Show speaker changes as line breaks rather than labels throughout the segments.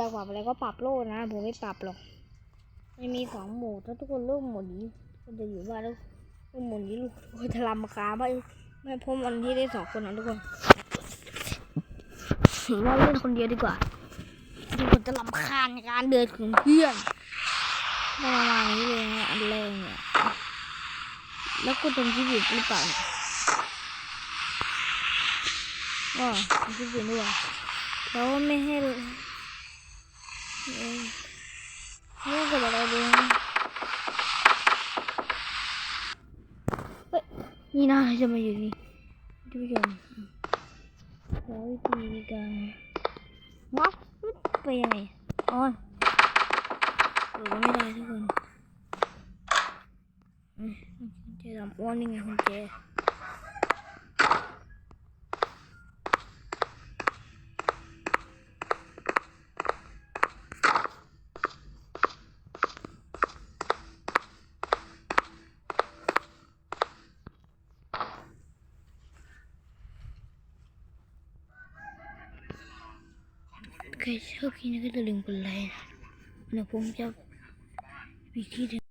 ทุกากปรับอะไรก็ปรับโลดนะ ผมไม่ปรับหรอกไม่มีสองโหมดถ้าทุกคนเลือกโหมดนี้ก็จะอยู่บ้านแล้วเลือกโหมดนี้ลูกก็จะรำคาไม่ไม่พ้วันที่ได้สองคนนะทุกคนถือว่าเล่นคนเดียวดีกว่าทุกคนจะรำคาญในการเดินของเพื่อนประมาณนี้เลยนะอันแรกเนี่ยแล้วก็ตรงที่หยุดหรือเปล่าอ๋อตรงที่หยุดด้วยแล้วไม่ให้ เออไม่เกิดอะไรเลยเฮ้ย นี่นะจะมาอยู่นี่ดูยมแล้ววิธีการวัดไปยังไงอ๋อเปิดไม่ได้ทุกคนเจะทำอ้วนนี่ไงคุณเจ ใครชอบคลิปนี้ก็จะลืมกดไลค์นะเดี๋ยวผมจะมีคลิปเดียว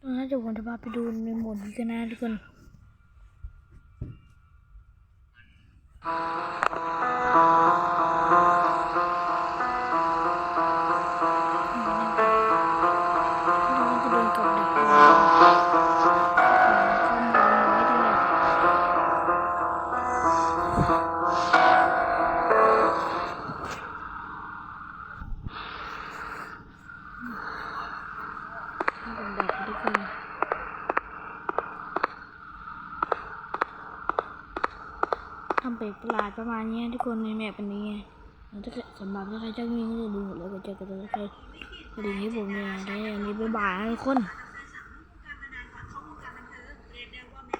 ตอนนั้นเดี๋ยวผมจะพาไปดูในโหมดนี้กันนะทุกคน ทุกคนทำเป็ดประหลาดประมาณนี้ทุกคนในแมปอันนี้ไงถ้าเกิดสำหรับถ้าใครชอบมีก็จะดูหมดแล้วก็จอกันแล้วก็สวัสดีให้ผมเนี่ยได้อันนี้บ๊ายบายทุกคน
อนเข้าวงการบันเทิงเรียกได้ว่าแม้